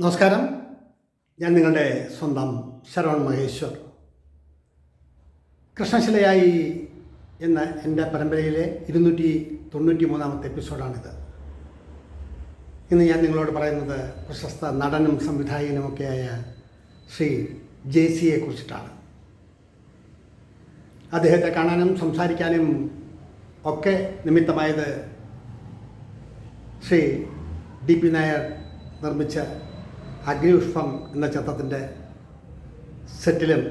നമസ്കാരം. ഞാൻ നിങ്ങളുടെ സ്വന്തം ശരവൺ മഹേശ്വർ. കൃഷ്ണശിലയായി എന്ന എന്റെ പരമ്പരയിലെ ഇരുന്നൂറ്റി തൊണ്ണൂറ്റി മൂന്നാമത്തെ എപ്പിസോഡാണിത്. ഇന്ന് ഞാൻ നിങ്ങളോട് പറയുന്നത് പ്രശസ്ത നടനും സംവിധായകനുമൊക്കെയായ ശ്രീ ജെ സിയെ കുറിച്ചിട്ടാണ്. അദ്ദേഹത്തെ കാണാനും സംസാരിക്കാനും ഒക്കെ നിമിത്തമായത് ശ്രീ ഡി പി നായർ നിർമ്മിച്ച അഗ്നിപുഷ്പം എന്ന ചിത്രത്തിന്റെ സെറ്റിലും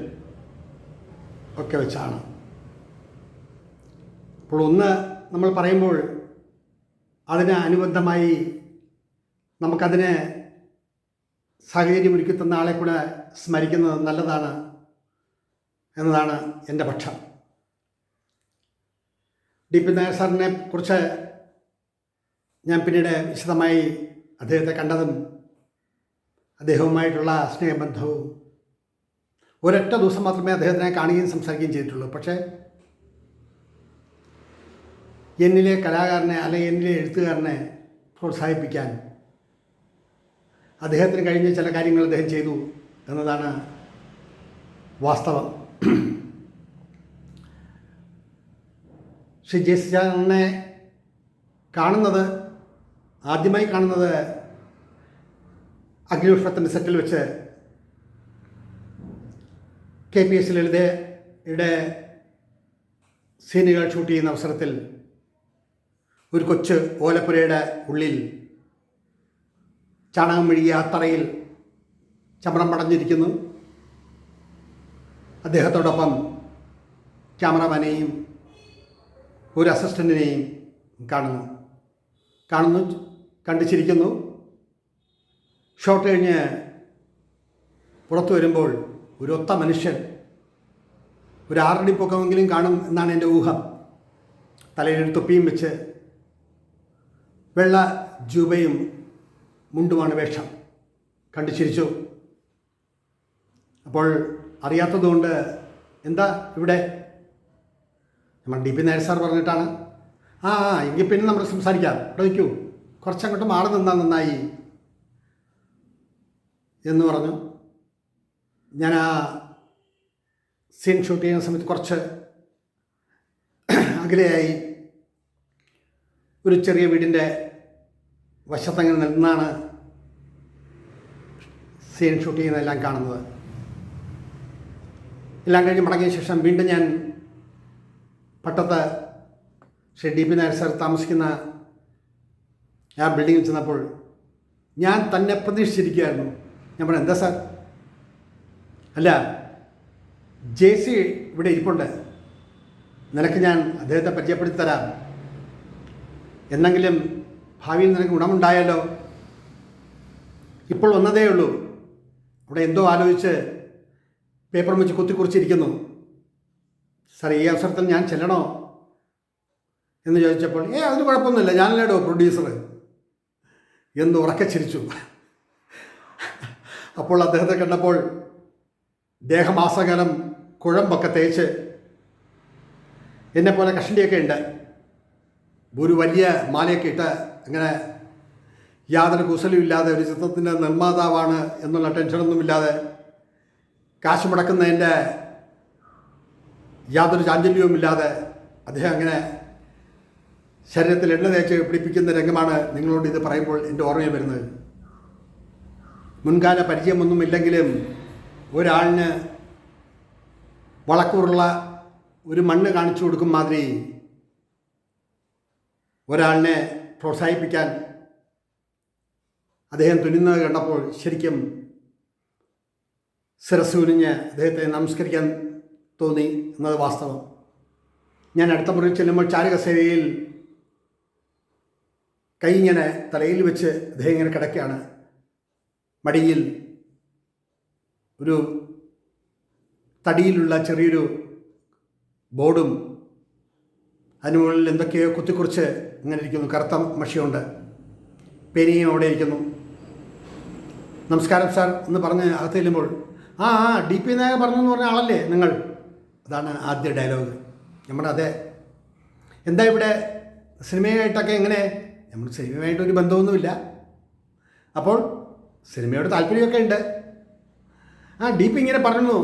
ഒക്കെ വെച്ചാണ്. അപ്പോൾ ഒന്ന് നമ്മൾ പറയുമ്പോൾ അതിന് അനുബന്ധമായി നമുക്കതിന് സാഹചര്യം ഒരുക്കി തന്ന ആളെ കൂടെ സ്മരിക്കുന്നത് നല്ലതാണ് എന്നതാണ് എന്റെ പക്ഷം. ഡി പി നായർ സാറിനെ കുറിച്ച് ഞാൻ പിന്നീട് വിശദമായി അദ്ദേഹത്തെ കണ്ടതും അദ്ദേഹവുമായിട്ടുള്ള സ്നേഹബന്ധവും ഒരൊറ്റ ദിവസം മാത്രമേ അദ്ദേഹത്തിനെ കാണുകയും സംസാരിക്കുകയും ചെയ്തിട്ടുള്ളൂ. പക്ഷേ എന്നിലെ കലാകാരനെ അല്ലെങ്കിൽ എന്നിലെ എഴുത്തുകാരനെ പ്രോത്സാഹിപ്പിക്കാൻ അദ്ദേഹത്തിന് കഴിഞ്ഞ ചില കാര്യങ്ങൾ അദ്ദേഹം ചെയ്തു എന്നതാണ് വാസ്തവം. ശ്രീ ജയസിജാനെ കാണുന്നത് ആദ്യമായി കാണുന്നത് അഗ്നിപുഷ്പത്തിന്റെ സെറ്റിൽ വെച്ച് കെ പി എസ് ലളിതയുടെ സീനുകൾ ഷൂട്ട് ചെയ്യുന്ന അവസരത്തിൽ ഒരു കൊച്ച് ഓലപ്പുരയുടെ ഉള്ളിൽ ചാണകം മെഴുകിയ ആ തറയിൽ പടഞ്ഞിരിക്കുന്നു. അദ്ദേഹത്തോടൊപ്പം ക്യാമറമാനെയും ഒരു അസിസ്റ്റന്റിനെയും കാണുന്നു. കാണുന്നു കണ്ടു ചിരിക്കുന്നു ഷോട്ട് കഴിഞ്ഞ് പുറത്തു വരുമ്പോൾ ഒരു ഒത്ത മനുഷ്യൻ ഒരു ആറടി പൊക്കമെങ്കിലും കാണും എന്നാണ് എന്റെ ഊഹം. തലയിൽ തൊപ്പിയും വെച്ച് വെള്ള ജൂബയും മുണ്ടുമാണ് വേഷം. കണ്ടു ചിരിച്ചു. അപ്പോൾ അറിയാത്തതുകൊണ്ട് എന്താ ഇവിടെ? നമ്മൾ ഡി പി നായർ സാർ പറഞ്ഞിട്ടാണ്. ആ ആ എങ്കിൽ പിന്നെ നമ്മൾ സംസാരിക്കാം. ഇവിടെ വയ്ക്കൂ കുറച്ചങ്ങോട്ട് മാറി നിന്നാൽ നന്നായി. എന്ന് പറഞ്ഞു. ഞാൻ ആ സീൻ ഷൂട്ട് ചെയ്യുന്ന സമയത്ത് കുറച്ച് അകലെയായി ഒരു ചെറിയ വീടിന്റെ വശത്തങ്ങനെ നിന്നാണ് സീൻ ഷൂട്ട് ചെയ്യുന്നതെല്ലാം കാണുന്നത്. എല്ലാം കഴിഞ്ഞ് മടങ്ങിയ ശേഷം വീണ്ടും ഞാൻ പട്ടത്ത് Shri D P Nair sir താമസിക്കുന്ന ആ ബിൽഡിങ്ങിൽ ചെന്നപ്പോൾ ഞാൻ തന്നെ പ്രതീക്ഷിച്ചിരിക്കുകയായിരുന്നു. ഞാൻ പറഞ്ഞു എന്താ സാർ? അല്ല ജെ സി ഇവിടെ ഇരിപ്പുണ്ട്. നിനക്ക് ഞാൻ അദ്ദേഹത്തെ പരിചയപ്പെടുത്തി തരാം. എന്നെങ്കിലും ഭാവിയിൽ നിനക്ക് ഗുണമുണ്ടായാലോ ഇപ്പോൾ വന്നതേ ഉള്ളൂ. അവിടെ എന്തോ ആലോചിച്ച് പേപ്പർ വെച്ച് കുത്തിക്കുറിച്ചിരിക്കുന്നു. സാർ ഈ അവസരത്തിൽ ഞാൻ ചെല്ലണോ? എന്ന് ചോദിച്ചപ്പോൾ ഏ അതിന് കുഴപ്പമൊന്നുമില്ല. ഞാനല്ലേടോ പ്രൊഡ്യൂസർ എന്ന് ഉറക്കെ ചിരിച്ചു. അപ്പോൾ അദ്ദേഹത്തെ കണ്ടപ്പോൾ ദേഹമാസകലം കുഴമ്പൊക്കെ തേച്ച് എന്നെപ്പോലെ കഷണ്ടിയൊക്കെ ഉണ്ട് ഒരു വലിയ മാലയൊക്കെ ഇട്ട് അങ്ങനെ യാതൊരു കുശലും ഇല്ലാതെ ഒരു ചിത്രത്തിന്റെ നിർമ്മാതാവാണ് എന്നുള്ള ടെൻഷനൊന്നുമില്ലാതെ കാശ് മുടക്കുന്നതിന്റെ യാതൊരു ചാഞ്ചല്യവുമില്ലാതെ അദ്ദേഹം അങ്ങനെ ശരീരത്തിൽ എണ്ണ തേച്ച് പിടിപ്പിക്കുന്ന രംഗമാണ് നിങ്ങളോട് ഇത് പറയുമ്പോൾ എന്റെ ഓർമ്മയിൽ വരുന്നത്. മുൻകാല പരിചയമൊന്നുമില്ലെങ്കിലും ഒരാളിന് വളക്കൂറുള്ള ഒരു മണ്ണ് കാണിച്ചു കൊടുക്കും മാതിരി ഒരാളിനെ പ്രോത്സാഹിപ്പിക്കാൻ അദ്ദേഹം തുനിയുന്നത് കണ്ടപ്പോൾ ശരിക്കും ശിരസ്സുരിഞ്ഞ് അദ്ദേഹത്തെ നമസ്കരിക്കാൻ തോന്നി എന്നത് വാസ്തവം. ഞാൻ അടുത്ത മുറിയിൽ ചെല്ലുമ്പോൾ ചാരകസേവയിൽ കൈ ഇങ്ങനെ തലയിൽ വെച്ച് അദ്ദേഹം ഇങ്ങനെ കിടക്കുകയാണ്. മടിയിൽ ഒരു തടിയിലുള്ള ചെറിയൊരു ബോർഡും അതിന് മുകളിൽ എന്തൊക്കെയോ കുത്തിക്കുറിച്ച് ഇങ്ങനെ ഇരിക്കുന്നു. കറുത്ത മഷിയുണ്ട്. പേനിയും അവിടെ ഇരിക്കുന്നു. നമസ്കാരം സാർ എന്ന് പറഞ്ഞ് അകത്ത് ചെല്ലുമ്പോൾ ആ ആ ഡി പി നായർ പറഞ്ഞു എന്ന് പറഞ്ഞ ആളല്ലേ നിങ്ങൾ? അതാണ് ആദ്യ ഡയലോഗ്. നമ്മുടെ അതെ. എന്താ ഇവിടെ സിനിമയായിട്ടൊക്കെ എങ്ങനെ നമ്മൾ സിനിമയായിട്ടൊരു ബന്ധമൊന്നുമില്ല. അപ്പോൾ സിനിമയോട് താല്പര്യമൊക്കെ ഉണ്ട്. ആ ഡീപ്പ് ഇങ്ങനെ പറഞ്ഞു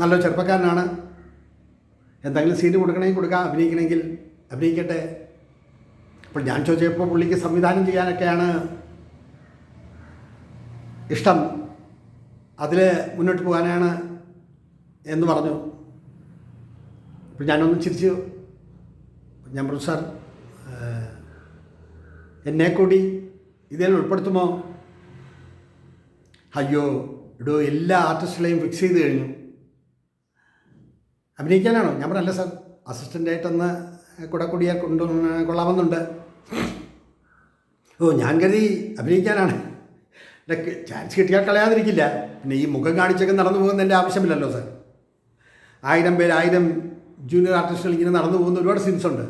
നല്ല ചെറുപ്പക്കാരനാണ്. എന്തെങ്കിലും സീറ്റ് കൊടുക്കണമെങ്കിൽ കൊടുക്കാം അഭിനയിക്കണമെങ്കിൽ അഭിനയിക്കട്ടെ. അപ്പോൾ ഞാൻ ചോദിച്ചപ്പോൾ പുള്ളിക്ക് സംവിധാനം ചെയ്യാനൊക്കെയാണ് ഇഷ്ടം. അതിൽ മുന്നോട്ട് പോകാനാണ് എന്ന് പറഞ്ഞു. അപ്പോൾ ഞാനൊന്ന് ചിരിച്ചു. ഞാൻ പറഞ്ഞു സാർ എന്നെ കൂടി ഇതിൽ ഉൾപ്പെടുത്തുമോ? അയ്യോ ഇടോ എല്ലാ ആർട്ടിസ്റ്റുകളെയും ഫിക്സ് ചെയ്ത് കഴിഞ്ഞു. അഭിനയിക്കാനാണോ? ഞാൻ പറഞ്ഞല്ല സാർ അസിസ്റ്റന്റായിട്ടൊന്ന് കൂടെ കൂടിയാൽ കൊണ്ടു കൊള്ളാമെന്നുണ്ട്. ഓ ഞാൻ കരുതി അഭിനയിക്കാനാണ്. ചാൻസ് കിട്ടിയാൽ കളയാതിരിക്കില്ല. പിന്നെ ഈ മുഖം കാണിച്ചൊക്കെ നടന്നു പോകുന്നതിന്റെ ആവശ്യമില്ലല്ലോ സാർ ആയിരം പേര് ആയിരം ജൂനിയർ ആർട്ടിസ്റ്റുകൾ ഇങ്ങനെ നടന്നു പോകുന്ന ഒരുപാട് സീൻസ് ഉണ്ട്.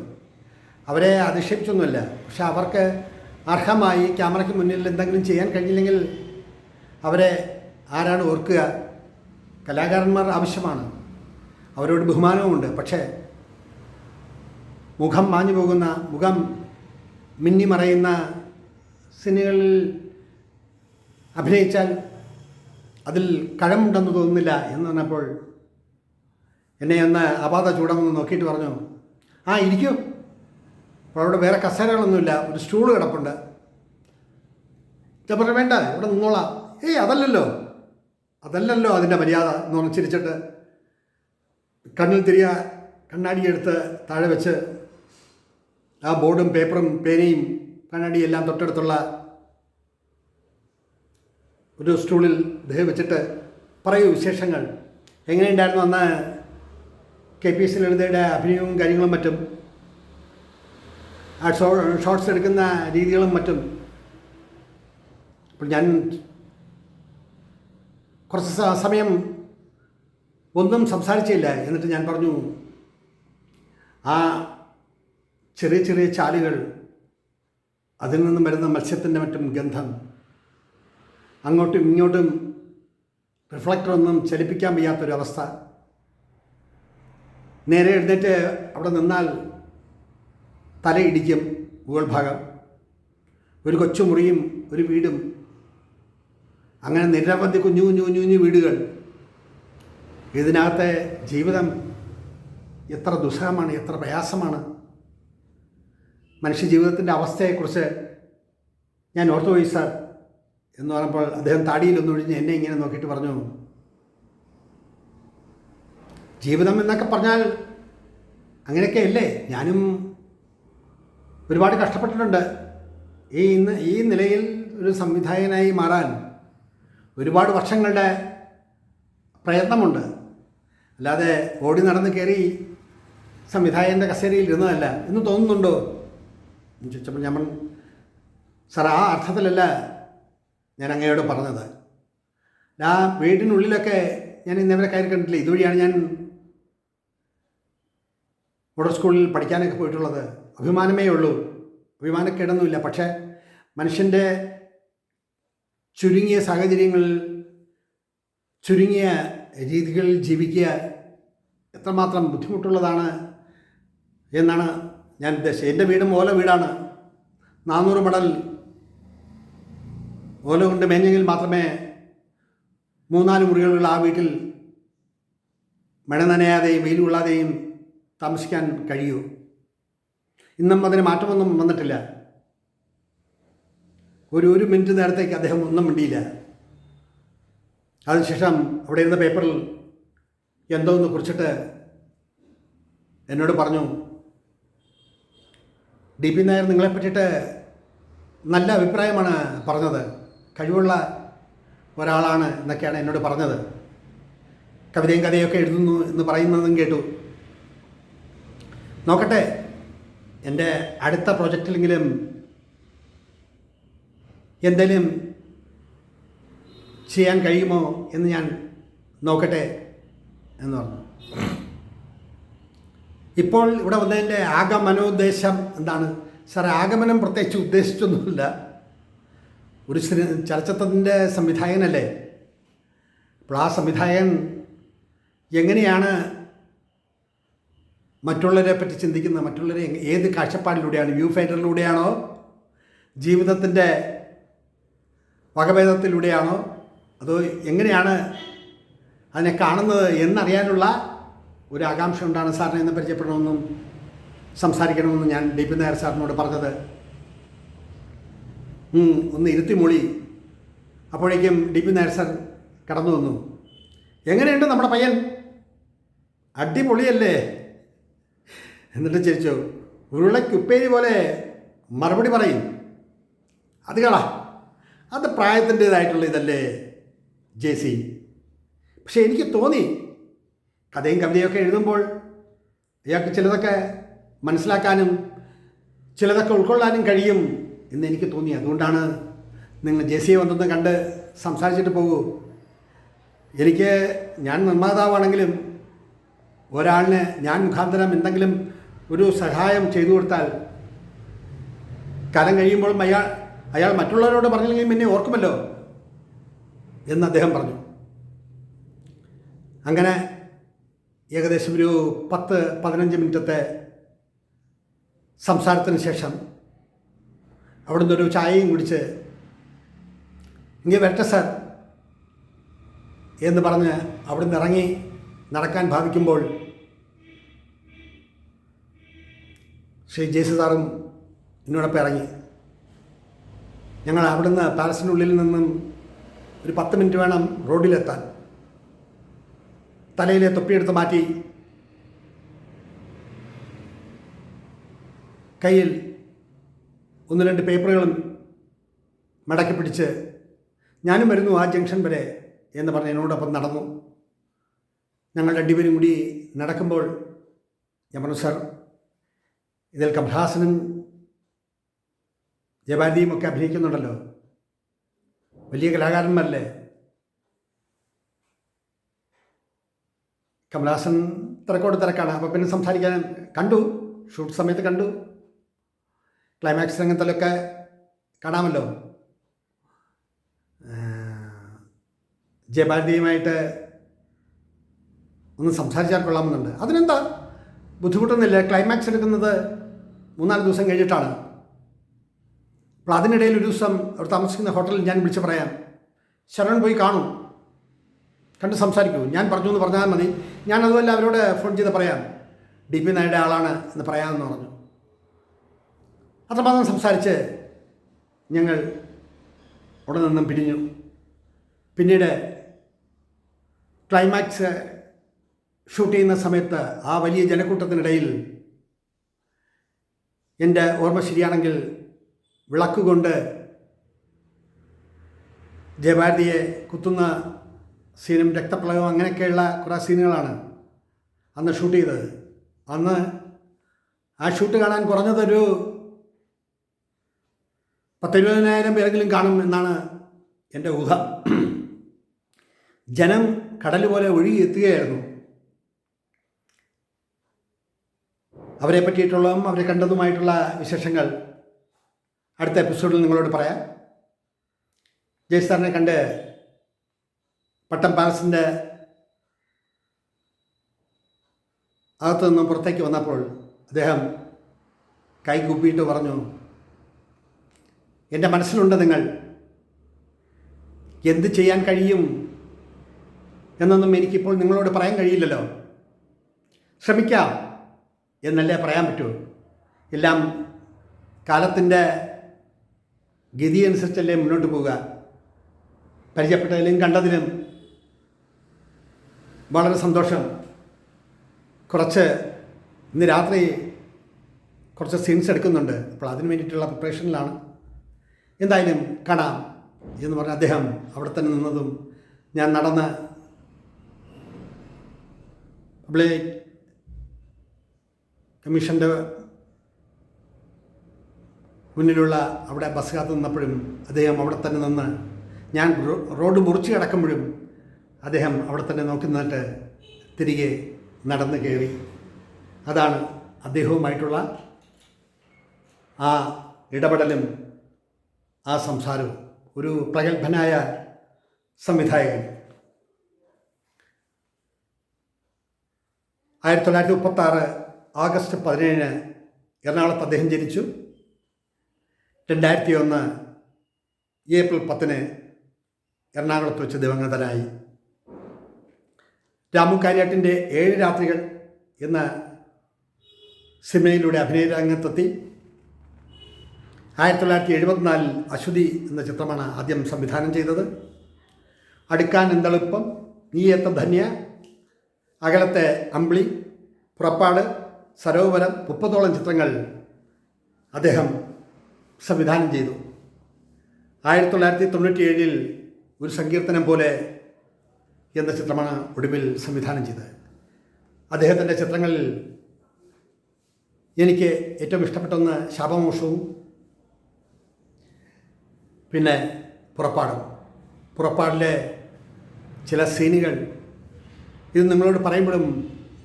അവരെ അധിക്ഷേപിച്ചൊന്നുമല്ല. പക്ഷെ അവർക്ക് അർഹമായി ക്യാമറയ്ക്ക് മുന്നിൽ എന്തെങ്കിലും ചെയ്യാൻ കഴിഞ്ഞില്ലെങ്കിൽ അവരെ ആരാണ് ഓർക്കുക? കലാകാരന്മാർ ആവശ്യമാണ്. അവരോട് ബഹുമാനവുമുണ്ട്. പക്ഷേ മുഖം മാഞ്ഞു പോകുന്ന മുഖം മിന്നി മറയുന്ന സിനിമകളിൽ അഭിനയിച്ചാൽ അതിൽ കഴമുണ്ടെന്ന് തോന്നുന്നില്ല എന്ന് പറഞ്ഞപ്പോൾ എന്നെ ഒന്ന് അപാത ചൂടമെന്ന് നോക്കിയിട്ട് പറഞ്ഞു ആ ഇരിക്കൂ. അപ്പോൾ അവിടെ വേറെ കസേരകളൊന്നുമില്ല. ഒരു സ്റ്റൂൾ കിടപ്പുണ്ട്. ഞാൻ പറഞ്ഞു വേണ്ട ഇവിടെ നിന്നോളാം. ഏയ് അതല്ലല്ലോ. അതല്ലല്ലോ അതിന്റെ മര്യാദ എന്ന് പറഞ്ഞ് ചിരിച്ചിട്ട് കണ്ണിൽ തിരിയ കണ്ണാടി എടുത്ത് താഴെ വെച്ച് ആ ബോർഡും പേപ്പറും പേനയും കണ്ണാടിയും എല്ലാം തൊട്ടടുത്തുള്ള ഒരു സ്റ്റൂളിൽ ദേഹം വെച്ചിട്ട് പറയൂ വിശേഷങ്ങൾ. എങ്ങനെയുണ്ടായിരുന്നു അന്ന് കെ പി എസ് ലളിതയുടെ അഭിനയവും കാര്യങ്ങളും മറ്റും? ആ ഷോ ഷോർട്സ് എടുക്കുന്ന രീതികളും മറ്റും? അപ്പോൾ ഞാൻ കുറച്ച് സമയം ഒന്നും സംസാരിച്ചില്ല. എന്നിട്ട് ഞാൻ പറഞ്ഞു ആ ചെറിയ ചെറിയ ചാലുകൾ അതിൽ നിന്നും വരുന്ന മത്സ്യത്തിന്റെ മറ്റും ഗന്ധം അങ്ങോട്ടും ഇങ്ങോട്ടും റിഫ്ലക്ടറൊന്നും ചലിപ്പിക്കാൻ വയ്യാത്തൊരവസ്ഥ. നേരെ എഴുന്നേറ്റ് അവിടെ നിന്നാൽ തലയിടിക്കും മുകൾ ഭാഗം ഒരു കൊച്ചുമുറിയും ഒരു വീടും അങ്ങനെ നിരവധി കുഞ്ഞു കുഞ്ഞു കുഞ്ഞു കുഞ്ഞു വീടുകൾ. ഇതിനകത്തെ ജീവിതം എത്ര ദുസ്സഹമാണ് എത്ര പ്രയാസമാണ്. മനുഷ്യ ജീവിതത്തിന്റെ അവസ്ഥയെക്കുറിച്ച് ഞാൻ ഓർത്തുപോയി സാർ എന്ന് പറഞ്ഞപ്പോൾ അദ്ദേഹം താടിയിലൊന്നൊഴിഞ്ഞ് എന്നെ ഇങ്ങനെ നോക്കിയിട്ട് പറഞ്ഞു ജീവിതം എന്നൊക്കെ പറഞ്ഞാൽ അങ്ങനെയൊക്കെ അല്ലേ? ഞാനും ഒരുപാട് കഷ്ടപ്പെട്ടിട്ടുണ്ട്. ഈ ഇന്ന് ഈ നിലയിൽ ഒരു സംവിധായകനായി മാറാൻ ഒരുപാട് വർഷങ്ങളുടെ പ്രയത്നമുണ്ട്. അല്ലാതെ ഓടി നടന്ന് കയറി സംവിധായകന്റെ കസേരയിൽ ഇരുന്നതല്ല. എന്ന് തോന്നുന്നുണ്ടോ? എന്ന് ചോദിച്ചപ്പോൾ പറഞ്ഞു, സാർ ആ അർത്ഥത്തിലല്ല ഞാൻ അങ്ങയോട് പറഞ്ഞത്. ആ വീടിനുള്ളിലൊക്കെ ഞാൻ ഇന്നവരെ കയറി കണ്ടിട്ടില്ല. ഇതുവഴിയാണ് ഞാൻ മോഡൽ സ്കൂളിൽ പഠിക്കാനൊക്കെ പോയിട്ടുള്ളത്. അഭിമാനമേ ഉള്ളൂ. അഭിമാനക്കേടൊന്നുമില്ല. പക്ഷേ മനുഷ്യന്റെ ചുരുങ്ങിയ സാഹചര്യങ്ങളിൽ ചുരുങ്ങിയ രീതികളിൽ ജീവിക്കുക എത്രമാത്രം ബുദ്ധിമുട്ടുള്ളതാണ് എന്നാണ് ഞാൻ ഉദ്ദേശിച്ചത്. എന്റെ വീടും ഓല വീടാണ്. നാനൂറ് മടൽ ഓല കൊണ്ട് മേഞ്ഞെങ്കിൽ മാത്രമേ മൂന്നാൽ മുറികളുള്ള ആ വീട്ടിൽ മഴ നനയാതെയും വെയിൽ കൊള്ളാതെയും താമസിക്കാൻ കഴിയൂ. ഇന്നും അതിന് മാറ്റമൊന്നും വന്നിട്ടില്ല. ഒരു ഒരു മിനിറ്റ് നേരത്തേക്ക് അദ്ദേഹം ഒന്നും മിണ്ടിയില്ല. അതിനുശേഷം അവിടെ ഇരുന്ന പേപ്പറിൽ എന്തോ ഒന്ന് കുറിച്ചിട്ട് എന്നോട് പറഞ്ഞു ഡി പി നായർ നിങ്ങളെ പറ്റിയിട്ട് നല്ല അഭിപ്രായമാണ് പറഞ്ഞത്. കഴിവുള്ള ഒരാളാണ് എന്നൊക്കെയാണ് എന്നോട് പറഞ്ഞത്. കവിതയും കഥയൊക്കെ എഴുതുന്നു എന്ന് പറയുന്നതും കേട്ടു. നോക്കട്ടെ എന്റെ അടുത്ത പ്രൊജക്റ്റിലെങ്കിലും എന്തെങ്കിലും ചെയ്യാൻ കഴിയുമോ എന്ന് ഞാൻ നോക്കട്ടെ എന്ന് പറഞ്ഞു. ഇപ്പോൾ ഇവിടെ വന്നതിന്റെ ആഗമനോദ്ദേശം എന്താണ്? സാർ ആഗമനം പ്രത്യേകിച്ച് ഉദ്ദേശിച്ചൊന്നുമില്ല. ഒരു ചലച്ചിത്രത്തിന്റെ സംവിധായകനല്ലേ? അപ്പോൾ ആ സംവിധായകൻ എങ്ങനെയാണ് മറ്റുള്ളവരെ പറ്റി ചിന്തിക്കുന്നത്? മറ്റുള്ളവരെ ഏത് കാഴ്ചപ്പാടിലൂടെയാണ്? വ്യൂ ഫൈൻഡറിലൂടെയാണോ ജീവിതത്തിന്റെ വകഭേദത്തിലൂടെയാണോ? അതോ എങ്ങനെയാണ് അതിനെ കാണുന്നത് എന്നറിയാനുള്ള ഒരു ആകാംക്ഷ ഉണ്ടാണ് സാറിനെ ഇന്ന് പരിചയപ്പെടണമെന്നും സംസാരിക്കണമെന്നും ഞാൻ ഡി പി നായർ സാറിനോട് പറഞ്ഞത്. ഒന്ന് ഇരുത്തി മൊഴി അപ്പോഴേക്കും ഡി പി നായർ സാർ കടന്നു വന്നു. എങ്ങനെയുണ്ട് നമ്മുടെ പയ്യൻ? അടിപൊളിയല്ലേ? എന്നിട്ട് ചിരിച്ചു. ഉരുളയ്ക്കുപ്പേരി പോലെ മറുപടി പറയും. അത് കളാ. അത് പ്രായത്തിന്റേതായിട്ടുള്ള ഇതല്ലേ ജെ സി പക്ഷേ എനിക്ക് തോന്നി കഥയും കവിതയൊക്കെ എഴുതുമ്പോൾ അയാൾക്ക് ചിലതൊക്കെ മനസ്സിലാക്കാനും ചിലതൊക്കെ ഉൾക്കൊള്ളാനും കഴിയും എന്ന് എനിക്ക് തോന്നി. അതുകൊണ്ടാണ് നിങ്ങൾ ജെ സിയെ വന്നൊന്ന് കണ്ട് സംസാരിച്ചിട്ട് പോകൂ. എനിക്ക് ഞാൻ നിർമ്മാതാവാണെങ്കിലും ഒരാളിന് ഞാൻ മുഖാന്തരം എന്തെങ്കിലും ഒരു സഹായം ചെയ്തു കൊടുത്താൽ കാലം കഴിയുമ്പോഴും അയാൾ അയാൾ മറ്റുള്ളവരോട് പറഞ്ഞില്ലെങ്കിൽ പിന്നെ ഓർക്കുമല്ലോ എന്ന് അദ്ദേഹം പറഞ്ഞു. അങ്ങനെ ഏകദേശം ഒരു പത്ത് പതിനഞ്ച് മിനിറ്റത്തെ സംസാരത്തിന് ശേഷം അവിടുന്ന് ഒരു ചായയും കുടിച്ച് ഇങ്ങനെ വരട്ടെ സാർ എന്ന് പറഞ്ഞ് അവിടുന്ന് ഇറങ്ങി നടക്കാൻ ഭാവിക്കുമ്പോൾ ശ്രീ ജേസി സാറും എന്നോടൊപ്പം ഇറങ്ങി. ഞങ്ങൾ അവിടുന്ന് പാലസിനുള്ളിൽ നിന്നും ഒരു പത്ത് മിനിറ്റ് വേണം റോഡിലെത്താൻ. തലയിലെ തൊപ്പിയെടുത്ത് മാറ്റി. കയ്യിൽ ഒന്ന് രണ്ട് പേപ്പറുകളും മടക്കി പിടിച്ച് ഞാനും വരുന്നു ആ ജംഗ്ഷൻ വരെ എന്ന് പറഞ്ഞ് എന്നോടൊപ്പം നടന്നു. ഞങ്ങൾ രണ്ടുപേരും കൂടി നടക്കുമ്പോൾ ഞാൻ പറഞ്ഞു സാർ ഇതിൽ കമൽഹാസനും ജയഭാരതിയും ഒക്കെ അഭിനയിക്കുന്നുണ്ടല്ലോ. വലിയ കലാകാരന്മാരല്ലേ? കമലാസൻ തിരക്കോട് തിരക്കാണ്. അപ്പോൾ പിന്നെ സംസാരിക്കാൻ കണ്ടു. ഷൂട്ട് സമയത്ത് കണ്ടു. ക്ലൈമാക്സ് രംഗത്തിലൊക്കെ കാണാമല്ലോ. ജയഭാരതിയുമായിട്ട് ഒന്ന് സംസാരിച്ചാൽ കൊള്ളാമെന്നുണ്ട്. അതിനെന്താ? ബുദ്ധിമുട്ടൊന്നുമില്ല. ക്ലൈമാക്സ് എടുക്കുന്നത് മൂന്നാൽ ദിവസം കഴിഞ്ഞിട്ടാണ്. അപ്പോൾ അതിനിടയിൽ ഒരു ദിവസം അവർ താമസിക്കുന്ന ഹോട്ടലിൽ ഞാൻ വിളിച്ച് പറയാം ശരൺ പോയി കാണൂ. കണ്ട് സംസാരിക്കൂ. ഞാൻ പറഞ്ഞു എന്ന് പറഞ്ഞാൽ മതി. ഞാൻ അതുമല്ല അവരോട് ഫോൺ ചെയ്ത് പറയാം. ഡി പി നായുടെ ആളാണ് എന്ന് പറയാമെന്ന് പറഞ്ഞു. അത്രമാത്രം സംസാരിച്ച് ഞങ്ങൾ അവിടെ നിന്നും പിരിഞ്ഞു. പിന്നീട് ക്ലൈമാക്സ് ഷൂട്ട് ചെയ്യുന്ന സമയത്ത് ആ വലിയ ജനക്കൂട്ടത്തിനിടയിൽ എന്റെ ഓർമ്മ ശരിയാണെങ്കിൽ വിളക്കുകൊണ്ട് ജയഭാരതിയെ കുത്തുന്ന സീനും രക്തപ്രളയവും അങ്ങനെയൊക്കെയുള്ള കുറേ സീനുകളാണ് അന്ന് ഷൂട്ട് ചെയ്തത്. അന്ന് ആ ഷൂട്ട് കാണാൻ കുറഞ്ഞതൊരു പത്തിരുപതിനായിരം പേരെങ്കിലും കാണും എന്നാണ് എന്റെ ഊഹ. ജനം കടൽ പോലെ ഒഴുകി എത്തുകയായിരുന്നു. അവരെ പറ്റിയിട്ടുള്ളതും അവരെ കണ്ടതുമായിട്ടുള്ള വിശേഷങ്ങൾ അടുത്ത എപ്പിസോഡിൽ നിങ്ങളോട് പറയാം. ജയ് സാറിനെ കണ്ട് പട്ടം പാലസിന്റെ അകത്തു നിന്നും പുറത്തേക്ക് വന്നപ്പോൾ അദ്ദേഹം കൈ കൂപ്പിയിട്ട് പറഞ്ഞു എന്റെ മനസ്സിലുണ്ട് നിങ്ങൾ. എന്ത് ചെയ്യാൻ കഴിയും എന്നൊന്നും എനിക്കിപ്പോൾ നിങ്ങളോട് പറയാൻ കഴിയില്ലല്ലോ. ശ്രമിക്കാം എന്നല്ലേ പറയാൻ പറ്റൂ. എല്ലാം കാലത്തിന്റെ ഗതി അനുസരിച്ചല്ലേ മുന്നോട്ട് പോവുക. പരിചയപ്പെട്ടതിലും കണ്ടതിലും വളരെ സന്തോഷം. കുറച്ച് ഇന്ന് രാത്രി കുറച്ച് സീൻസ് എടുക്കുന്നുണ്ട്. അപ്പോൾ അതിന് വേണ്ടിയിട്ടുള്ള പ്രിപ്പറേഷനിലാണ് എന്തായാലും കാണാം എന്ന് പറഞ്ഞ അദ്ദേഹം അവിടെ തന്നെ നിന്നതും ഞാൻ നടന്ന് പബ്ലിക് കമ്മീഷന്റെ മുന്നിലുള്ള അവിടെ ബസ് കാത്തു നിന്നപ്പോഴും അദ്ദേഹം അവിടെ തന്നെ നിന്ന് ഞാൻ റോഡ് മുറിച്ച് കിടക്കുമ്പോഴും അദ്ദേഹം അവിടെ തന്നെ നോക്കി നിന്നിട്ട് തിരികെ നടന്ന് കയറി. അതാണ് അദ്ദേഹവുമായിട്ടുള്ള ആ ഇടപെടലും ആ സംസാരവും. ഒരു പ്രഗത്ഭനായ സംവിധായകൻ. ആയിരത്തി തൊള്ളായിരത്തി മുപ്പത്താറ് ആഗസ്റ്റ് പതിനേഴിന് എറണാകുളത്ത് അദ്ദേഹം ജനിച്ചു. രണ്ടായിരത്തി ഒന്ന് ഏപ്രിൽ പത്തിന് എറണാകുളത്ത് വെച്ച് ദിവംഗതനായി രാമു കാര്യാട്ടിന്റെ ഏഴ് രാത്രികൾ എന്ന സിനിമയിലൂടെ അഭിനയ രംഗത്തെത്തി. ആയിരത്തി തൊള്ളായിരത്തി എഴുപത്തിനാലിൽ അശ്വതി എന്ന ചിത്രമാണ് ആദ്യം സംവിധാനം ചെയ്തത്. അടുക്കാൻ എന്തെളുപ്പം നീ എത്ത ധന്യ അകലത്തെ അമ്പിളി പുറപ്പാട് സരോവരം മുപ്പതോളം ചിത്രങ്ങൾ അദ്ദേഹം സംവിധാനം ചെയ്തു. ആയിരത്തി തൊള്ളായിരത്തി തൊണ്ണൂറ്റി ഏഴിൽ ഒരു സങ്കീർത്തനം പോലെ എന്ന ചിത്രമാണ് ഒടുവിൽ സംവിധാനം ചെയ്തത്. അദ്ദേഹത്തിന്റെ ചിത്രങ്ങളിൽ എനിക്ക് ഏറ്റവും ഇഷ്ടപ്പെട്ടൊന്ന് ശാപമോഷവും പിന്നെ പുറപ്പാടും. പുറപ്പാടിലെ ചില സീനുകൾ ഇത് നിങ്ങളോട് പറയുമ്പോഴും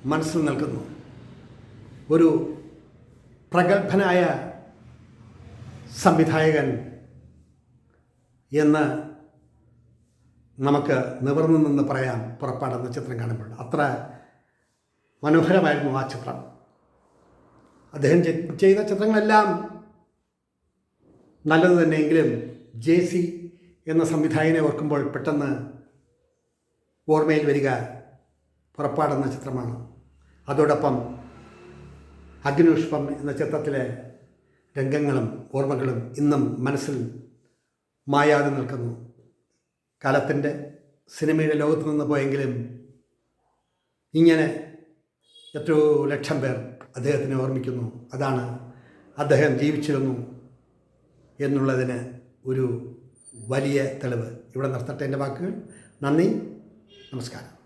മനസ്സിൽ നിൽക്കുന്നു. ഒരു പ്രഗത്ഭനായ സംവിധായകൻ എന്ന് നമുക്ക് നിവർന്നു നിന്ന് പറയാം പുറപ്പാടെന്ന ചിത്രം കാണുമ്പോൾ അത്ര മനോഹരമായിരുന്നു ആ ചിത്രം. അദ്ദേഹം ചെയ്ത ചിത്രങ്ങളെല്ലാം നല്ലത് തന്നെയെങ്കിലും ജെ സി എന്ന സംവിധായകനെ ഓർക്കുമ്പോൾ പെട്ടെന്ന് ഓർമ്മയിൽ വരിക പുറപ്പാടെന്ന ചിത്രമാണ്. അതോടൊപ്പം അഗ്നിപുഷ്പം എന്ന ചിത്രത്തിലെ രംഗങ്ങളും ഓർമ്മകളും ഇന്നും മനസ്സിൽ മായാതെ നിൽക്കുന്നു. കാലത്തിന്റെ സിനിമയുടെ ലോകത്ത് നിന്ന് പോയെങ്കിലും ഇങ്ങനെ എത്രയോ ലക്ഷം പേർ അദ്ദേഹത്തിനെ ഓർമ്മിക്കുന്നു. അതാണ് അദ്ദേഹം ജീവിച്ചിരുന്നു എന്നുള്ളതിന് ഒരു വലിയ തെളിവ്. ഇവിടെ നിർത്തട്ടെ എന്റെ വാക്കുകൾ. നന്ദി. നമസ്കാരം.